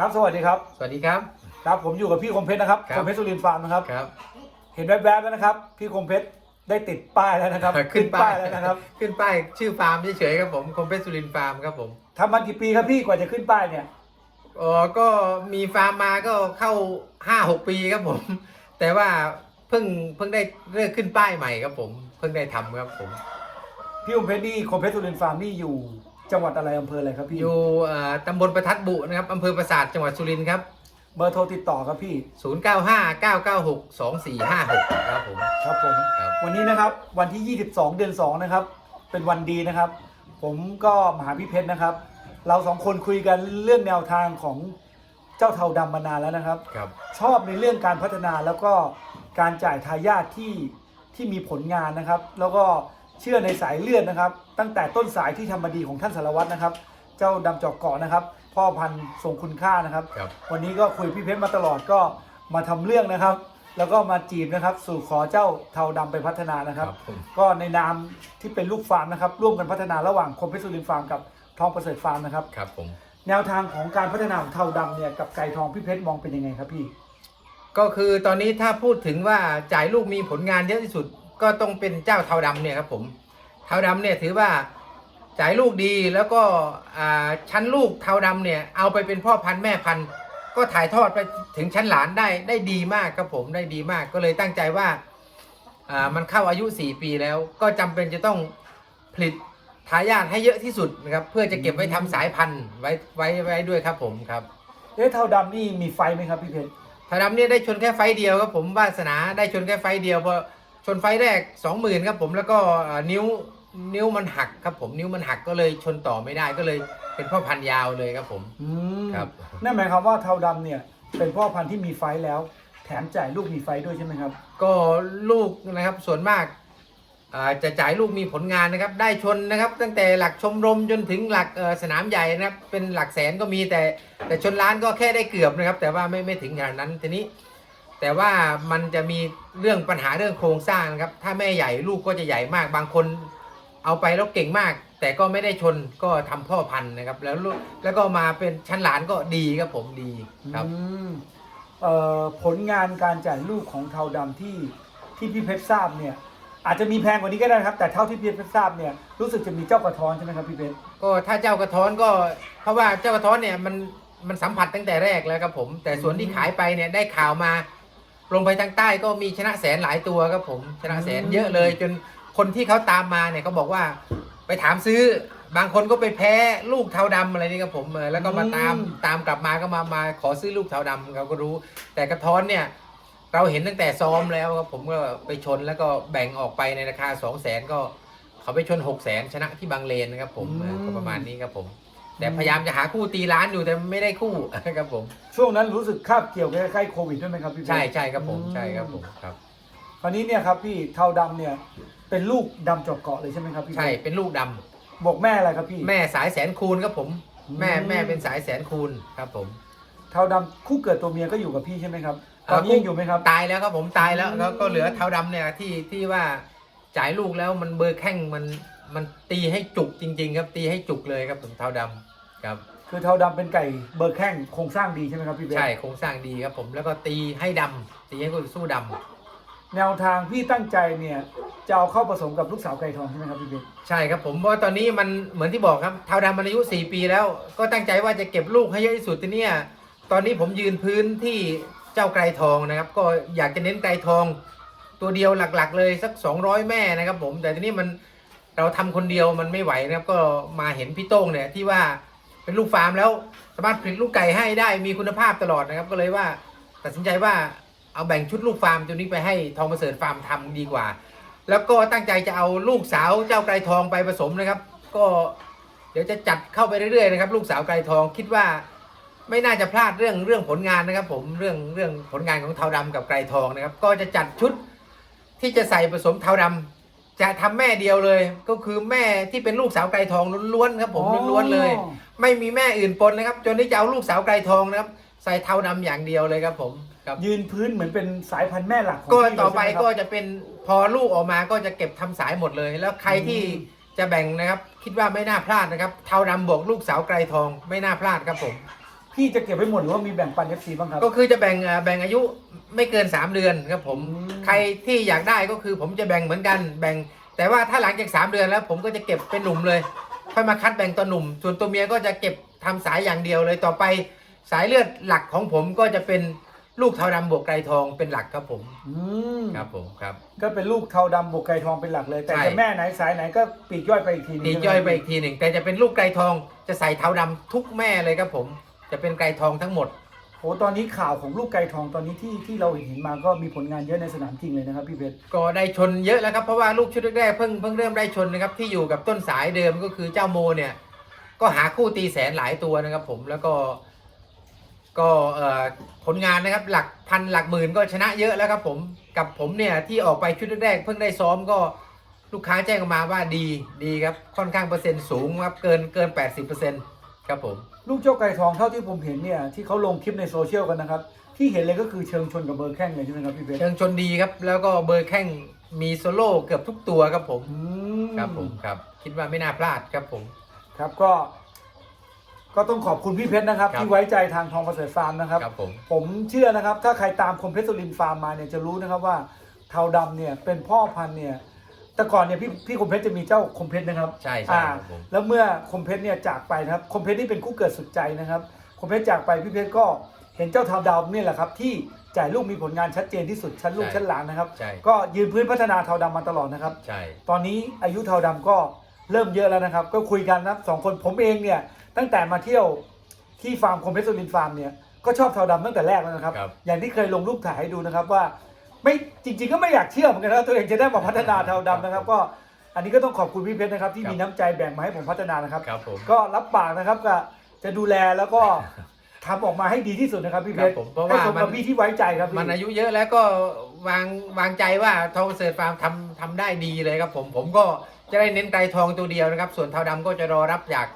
ครับสวัสดีครับ สวัสดีครับ ครับผมอยู่กับพี่คมเพชรนะครับครับคมเพชรสุรินทร์ฟาร์มนะครับ ครับ เห็นแวบๆแล้วนะครับ พี่คมเพชรได้ติดป้ายแล้วนะครับขึ้นป้ายแล้วนะครับขึ้นป้ายชื่อฟาร์มเฉยๆครับผมคมเพชรสุรินทร์ฟาร์มครับผมทำมากี่ปีครับพี่กว่าจะขึ้นป้ายเนี่ยอ๋อก็มีฟาร์มมาก็เข้าห้าหกปีครับผม แต่ว่าเพิ่งเพิ่งได้เลิกขึ้นป้ายใหม่ครับผม เพิ่งได้ทำครับผม พี่คมเพชรนี่คมเพชรสุรินทร์ฟาร์มนี่อยู่ จังหวัดอะไรอำเภออะไรครับพี่ อยู่เอ่อตำบลประทัดบุนะครับอำเภอปราสาทจังหวัดสุรินทร์ครับ เบอร์โทรติดต่อครับพี่ 0 9 5 9 9 6 2 4 5 6 ครับผม ครับผม ครับ วันนี้นะครับวันที่ 22 เดือน 2 นะครับ เป็นวันดีนะครับ ผมก็มาหาพี่เพชรนะครับ เราสองคนคุยกันเรื่องแนวทางของเจ้าเทาดำมานานแล้วนะครับ ครับ ชอบในเรื่องการพัฒนาแล้วก็การจ่ายทายาทที่ที่มีผลงานนะครับ แล้วก็ เชื่อในสายเลือดนะครับ ตั้งแต่ต้นสายที่ทำมาดีของท่านสารวัตรนะครับ เจ้าดำจอกเกาะนะครับ พ่อพันธุ์ทรงคุณค่านะครับ ครับ วันนี้ก็คุยพี่เพชรมาตลอดก็มาทำเรื่องนะครับ แล้วก็มาจีบนะครับ สู่ขอเจ้าเทาดำไปพัฒนานะครับครับ ผมก็ในนามที่เป็นลูกฟาร์มนะครับ ร่วมกันพัฒนาระหว่างคมเพชรสุรินทร์ฟาร์มกับทองประเสริฐฟาร์มนะครับ ครับผม แนวทางของการพัฒนาของเทาดำเนี่ยกับไก่ทองพี่เพชรมองเป็นยังไงครับพี่ ก็คือตอนนี้ถ้าพูดถึงว่าจ่ายลูกมีผลงานเยอะที่สุด ก็ต้องเป็นเจ้าเทาดำเนี่ยครับผมเทาดำเนี่ยถือว่าจ่ายลูกดีแล้วก็อ่าชั้นลูกเทาดำเนี่ยเอาไปเป็นพ่อพันธุ์แม่พันธุ์ก็ถ่ายทอดไปถึงชั้นหลานได้ได้ดีมากครับผมได้ดีมากก็เลยตั้งใจว่าอ่ามันเข้าอายุ 4 ปีแล้ว ก็จำเป็นจะต้องผลิตทายาทให้เยอะที่สุดนะครับเพื่อจะเก็บไว้ทำสายพันธุ์ไว้ไว้ไว้ด้วยครับผมครับเอ๊ะเทาดำนี่มีไฟไหมครับพี่เพชรทาดำเนี่ยได้ชนแค่ไฟต์เดียวครับผมวาสนาได้ชนแค่ไฟต์เดียวพอ ชนไฟต์แรกสองหมื่นครับผมแล้วก็เอ่อนิ้วนิ้วมันหักครับผมนิ้วมันหักก็เลยชนต่อไม่ได้ก็เลยเป็นพ่อพันธุ์ยาวเลยครับผมอืมครับ นั่นหมายความว่าเทาดำเนี่ยเป็นพ่อพันธุ์ที่มีไฟแล้ว แถมจ่ายลูกมีไฟด้วยใช่ไหมครับ ก็ลูกนะครับส่วนมากอ่าจะจ่ายลูกมีผลงานนะครับ ได้ชนนะครับ ตั้งแต่หลักชมรมจนถึงหลักเอ่อสนามใหญ่นะครับ เป็นหลักแสนก็มีแต่แต่ชนล้านก็แค่ได้เกือบนะครับ แต่ว่าไม่ไม่ถึงขนาดนั้นทีนี้ แต่ว่ามันจะมีเรื่องปัญหาเรื่องโครงสร้างนะครับ ถ้าแม่ใหญ่ลูกก็จะใหญ่มาก บางคนเอาไปแล้วเก่งมาก แต่ก็ไม่ได้ชนก็ทำพ่อพันธุ์นะครับ แล้วลูกแล้วก็มาเป็นชั้นหลานก็ดีครับผมดีครับอืมเอ่อผลงานการจ่ายลูกของเทาดำที่ที่พี่เพชรทราบเนี่ย อาจจะมีแพงกว่านี้ก็ได้นะครับ แต่เท่าที่พี่เพชรทราบเนี่ยรู้สึกจะมีเจ้ากระท้อนใช่ไหมครับพี่เพชรก็ถ้าเจ้ากระท้อนก็ เพราะว่าเจ้ากระท้อนเนี่ยมันมันสัมผัสตั้งแต่แรกแล้วครับผม แต่ส่วนที่ขายไปเนี่ยได้ข่าวมา ลงไปทางใต้ก็มีชนะแสนหลายตัวครับผมชนะแสนเยอะเลย จนคนที่เขาตามมาเนี่ยเขาบอกว่าไปถามซื้อบางคนก็ไปแพ้ลูกเทาดำอะไรนี่ครับผมเออแล้วก็มาตามตามกลับมาก็มามาขอซื้อลูกเทาดำเขาก็รู้ แต่กระท้อนเนี่ยเราเห็นตั้งแต่ซ้อมแล้วครับผมก็ไปชนแล้วก็แบ่งออกไปในราคา2 0 0แสนก็เขาไปชน6 0แสนชนะที่บางเลนนะครับผมเออก็ประมาณนี้ครับผม แต่พยายามจะหาคู่ตีร้านอยู่แต่ไม่ได้คู่ ครับผม ช่วงนั้นรู้สึกคาบเกี่ยวกับใกล้ๆโควิดด้วยไหมครับพี่เพชรใช่ใช่ครับผมอืมใช่ครับผมครับ คราวนี้เนี่ยครับพี่เทาดำเนี่ยเป็นลูกดำจอกเกาะเลยใช่ไหมครับพี่เพชรใช่เป็นลูกดำบอกแม่อะไรครับพี่ แม่สายแสนคูณครับผม แม่อืม แม่เป็นสายแสนคูณครับผม เทาดำคู่เกิดตัวเมียก็อยู่กับพี่ใช่ไหมครับตอนนี้เอ่อยังอยู่ไหมครับ ตายแล้วครับผมตายแล้วอืม แล้วก็เหลือเท้าดำเนี่ยที่ที่ว่าจ่ายลูกแล้วมันเบอร์แข้งมันมันตีให้จุกจริง ๆ ครับตีให้จุกเลยครับผมเท้าดำ ครับ คือเทาดำเป็นไก่เบอร์แข้งโครงสร้างดีใช่ไหมครับพี่เพชรใช่โครงสร้างดีครับผมแล้วก็ตีให้ดำตีให้คู่ต่อสู้ดำแนวทางพี่ตั้งใจเนี่ยจะเอาเข้าผสมกับลูกสาวไก่ทองใช่ไหมครับพี่เพชรใช่ครับผมเพราะว่าตอนนี้มันเหมือนที่บอกครับเท้าดำมันอายุ 4 ปีแล้ว ก็ตั้งใจว่าจะเก็บลูกให้เยอะที่สุดทีเนี้ยตอนนี้ผมยืนพื้นที่เจ้าไกรทองนะครับ ก็อยากจะเน้นไกรทอง ตัวเดียวหลักๆ เลยสัก 200 แม่นะครับผมแต่ทีนี้มันเราทำคนเดียวมันไม่ไหวนะครับ ก็มาเห็นพี่โต้งเนี่ยที่ว่า เป็นลูกฟาร์มแล้วสามารถผลิตลูกไก่ให้ได้มีคุณภาพตลอดนะครับ ก็เลยว่าตัดสินใจว่าเอาแบ่งชุดลูกฟาร์มตัวนี้ไปให้ทองประเสริฐฟาร์มทำดีกว่า แล้วก็ตั้งใจจะเอาลูกสาวเจ้าไกรทองไปผสมนะครับ ก็เดี๋ยวจะจัดเข้าไปเรื่อยๆนะครับ ลูกสาวไกรทองคิดว่าไม่น่าจะพลาดเรื่องเรื่องผลงานนะครับ ผมเรื่องเรื่องผลงานของเทาดำกับไกรทองนะครับ ก็จะจัดชุดที่จะใส่ผสมเทาดำจะทำแม่เดียวเลย ก็คือแม่ที่เป็นลูกสาวไกรทองล้วนๆครับ ผมล้วนๆเลย ไม่มีแม่อื่นปนนะครับ จนที่จะเอาลูกสาวไกรทองนะครับ ใส่เทาดำอย่างเดียวเลยครับผมครับยืนพื้นเหมือนเป็นสายพันธุ์แม่หลักของก็พี่เลยต่อไปใช่หมครับ ก็จะเป็นพอลูกออกมาก็จะเก็บทำสายหมดเลย แล้วใครที่อืมจะแบ่งนะครับ คิดว่าไม่น่าพลาดนะครับ เทาดำบวกลูกสาวไกรทองไม่น่าพลาดครับผม พี่จะเก็บไว้หมดหรือว่ามีแบ่งปัน FC บ้างครับ ก็คือจะแบ่งอ่าแบ่งอายุไม่เกิน 3 เดือนครับผมอืม ใครที่อยากได้ก็คือผมจะแบ่งเหมือนกันแบ่ง แต่ว่าถ้าหลังจาก 3 เดือนแล้วผมก็จะเก็บเป็นหนุ่มเลย ค่อยมาคัดแบ่งตัวหนุ่ม ส่วนตัวเมียก็จะเก็บทำสายอย่างเดียวเลยต่อไปสายเลือดหลักของผมก็จะเป็นลูกเทาดำบวกไกรทองเป็นหลักครับผมอืมครับผมครับ ก็เป็นลูกเทาดำบวกไก่ทองเป็นหลักเลย แต่ใช่ จะแม่ไหนสายไหนก็ปีกย่อยไปอีกทีหนึงตีใช่หมย่อยไปอีกทีหนึ่งแต่จะเป็นลูกไกรทองจะใส่เทาดำทุกแม่เลยครับผม จะเป็นไกรทองทั้งหมด โหตอนนี้ข่าวของลูกไก่ทองตอนนี้ที่ที่เราเห็นเห็นมาก็มีผลงานเยอะในสนามจริงเลยนะครับพี่เพชร ก็ได้ชนเยอะแล้วครับเพราะว่าลูกชุดแรกๆเพิ่งเพิ่งเริ่มได้ชนนะครับที่อยู่กับต้นสายเดิมก็คือเจ้าโมเนี่ย ก็หาคู่ตีแสนหลายตัวนะครับ ผมแล้วก็ ก็เอ่อผลงานนะครับ หลักพันหลักหมื่นก็ชนะเยอะแล้วครับผมกับผมเนี่ยที่ออกไปชุดแรกๆเพิ่งได้ซ้อมก็ลูกค้าแจ้งมาว่าดีดีครับค่อนข้างเปอร์เซ็นต์สูงครับเกินเกิน 80%ครับผม ลูกเจ้าไก่ทองเท่าที่ผมเห็นเนี่ยที่เขาลงคลิปในโซเชียลกันนะครับ ที่เห็นเลยก็คือเชิงชนกับเบอร์แข้งเลยใช่ไหมครับพี่เพชรเชิงชนดีครับ แล้วก็เบอร์แข้งมีโซโล่เกือบทุกตัวครับผมอืมครับผมครับ คิดว่าไม่น่าพลาดครับผม ครับก็ ก็ต้องขอบคุณพี่เพชรนะครับ ครับ ที่ไว้ใจทางทองประเสริฐฟาร์มนะครับ ครับผม ผมเชื่อนะครับ ถ้าใครตามคมเพชรสุรินทร์ฟาร์มมาเนี่ยจะรู้นะครับว่าเทาดำเนี่ยเป็นพ่อพันธุ์เนี่ย แต่ก่อนเนี่ยพี่พี่คมเพชรจะมีเจ้าคมเพชรนะครับใช่ใช่อ่าครับผม แล้วเมื่อคมเพชรเนี่ยจากไปนะครับคมเพชรนี่เป็นคู่เกิดสุดใจนะครับคมเพชรจากไปพี่เพชรก็เห็นเจ้าเทาดำเนี่ยแหละครับที่จ่ายลูกมีผลงานชัดเจนที่สุดชั้นลูกชั้นหลานนะครับ ใช่ ก็ยืนพื้นพัฒนาเทาดำมาตลอดนะครับ ใช่ ตอนนี้อายุเทาดำก็เริ่มเยอะแล้วนะครับ ก็คุยกันนะครับสองคนผมเองเนี่ยตั้งแต่มาเที่ยวที่ฟาร์มคมเพชรสุรินทร์ฟาร์มเนี่ยก็ชอบเทาดำตั้งแต่แรกแล้วนะครับ ครับอย่างที่เคยลงรูปถ่ายให้ดูนะครับว่า ไม่จริง ๆ ก็ไม่อยากเชื่อเหมือนกันนะตัวเองจะได้มาพัฒนาเทาดำนะครับ ก็อันนี้ก็ต้องขอบคุณพี่เพชรนะครับ ที่มีน้ำใจแบ่งมาให้ผมพัฒนานะครับ ครับผมก็รับปากนะครับก็จะดูแลแล้วก็ทำออกมาให้ดีที่สุดนะครับพี่เพชรครับผมเพราะให้ว่าสมมักับนพี่ที่ไว้ใจครับพี่ มันอายุเยอะแล้วก็วางวางใจว่าทองเสิร์ฟฟาร์มทำทำได้ดีเลยครับผมผมก็จะได้เน้นไกรทองตัวเดียวนะครับ ส่วนเทาดำก็จะรอรับจาก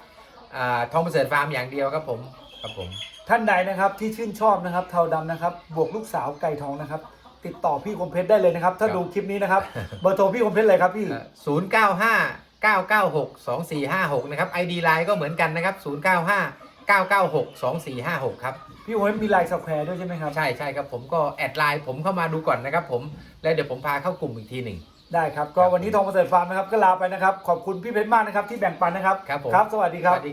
อ่าทองเสิร์ฟฟาร์มอย่างเดียวครับผมครับผม ท่านใดนะครับที่ชื่นชอบนะครับเทาดำนะครับ บวกลูกสาวไก่ทองนะครับ ติดต่อพี่คมเพชรได้เลยนะครับ ถ้าครับดูคลิปนี้นะครับเบอร์โทรพี่คมเพชรเลยครับพี่ ศูนย์เก้าห้าเก้าเก้าหกสองสี่ห้าหกนะครับ ID ไลน์ก็เหมือนกันนะครับศูนย์เก้าห้าเก้าเก้าหกสองสี่ห้าหกครับพี่คมเพชรมีไลน์สแควร์ด้วยใช่ไหมครับ ใช่ใช่ครับผมก็แอดไลน์ผมเข้ามาดูก่อนนะครับผมแล้วเดี๋ยวผมพาเข้ากลุ่มอีกทีหนึ่ง ได้ครับ ก็วันนี้ทองประเสริฐฟาร์มนะครับก็ลาไปนะครับ ขอบคุณพี่เพชรมากนะครับที่แบ่งปันนะครับครับผมครับสวัสดีครับสวัสดีครับ